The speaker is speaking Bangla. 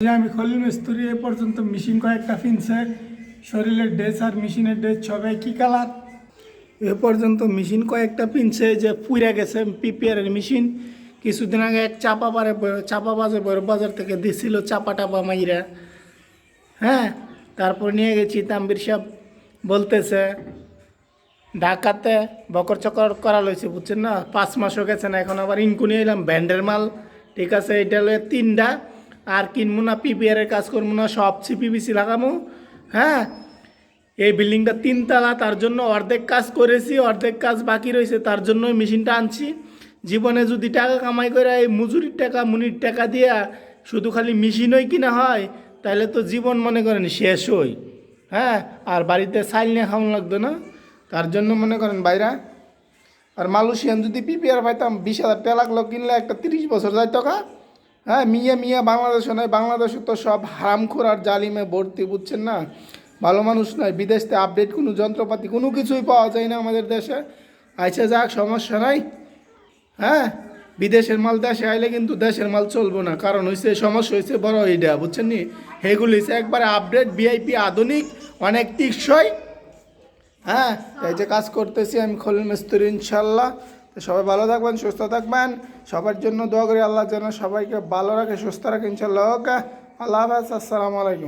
আমি খলিল মিস্ত্রি এ পর্যন্ত মেশিন কয়েকটা ফিনছে শরীরের ড্রেস আর মেশিনের ড্রেস সবাই কি কালার? এ পর্যন্ত মেশিন কয়েকটা পিনছে যে পুড়ে গেছে পিপিআর এর মেশিন। কিছুদিন আগে এক চাপা পারে চাপা বাজে বাজার থেকে দিছিল চাপা টাপা মাইরা। হ্যাঁ তারপর নিয়ে গেছি তাম্বির সাহেব বলতেছে, ঢাকাতে বকর চকর করা লইছে, বুঝছেন না? পাঁচ মাসও গেছে না, এখন আবার ইনকু নিয়ে এলাম, ব্যান্ডের মাল, ঠিক আছে, এটা তিনটা আর কিনবো না পিপিআর এর কাজ করব না, সব সিপিবিসি লাগামো হ্যাঁ এই বিল্ডিংটা তিনতলা, তার জন্য অর্ধেক কাজ করেছি, অর্ধেক কাজ বাকি রয়েছে, তার জন্য মেশিনটা আনছি। জীবনে যদি টাকা কামাই করে, এই মজুরির টাকা, মুনির টাকা দিয়া শুধু খালি মেশিনই কিনা হয়, তাহলে তো জীবন মনে করেন শেষ হই। হ্যাঁ আর বাড়িতে সাইল নিয়ে খাওয়ানো লাগতো না। তার জন্য মনে করেন বাইরা আর মালয়েশিয়ান যদি পিপিআর পাইতাম, বিশ হাজার টাকা লাগল, কিনলে একটা তিরিশ বছর যায় টাকা হ্যাঁ মিয়া মিয়া বাংলাদেশে নয়, বাংলাদেশে তো সব হারামখোর আর জালিমে ভর্তি, বুঝছেন না? ভালো মানুষ নয় বিদেশতে আপডেট কোনো যন্ত্রপাতি, কোনো কিছুই পাওয়া যায় না আমাদের দেশে। আচ্ছা যাক, সমস্যা নাই। হ্যাঁ বিদেশের মাল দেশে আইলে কিন্তু দেশের মাল চলবো না। কারণ হয়েছে সমস্যা হয়েছে বড় এইটা বুঝছেন নি? সেগুলি হচ্ছে একবারে আপডেট ভিআইপি আধুনিক, অনেক টিকসই। হ্যাঁ এই যে কাজ করতেছি আমি খলিল মিস্ত্রি, ইনশাল্লাহ। তো সবাই ভালো থাকবেন, সুস্থ থাকবেন। সবার জন্য দোয়া করি আল্লাহ যেন সবাইকে ভালো রাখে, সুস্থ রাখে ইনশাল্লাহ আল্লাহ হাফেজ, আসসালামু আলাইকুম।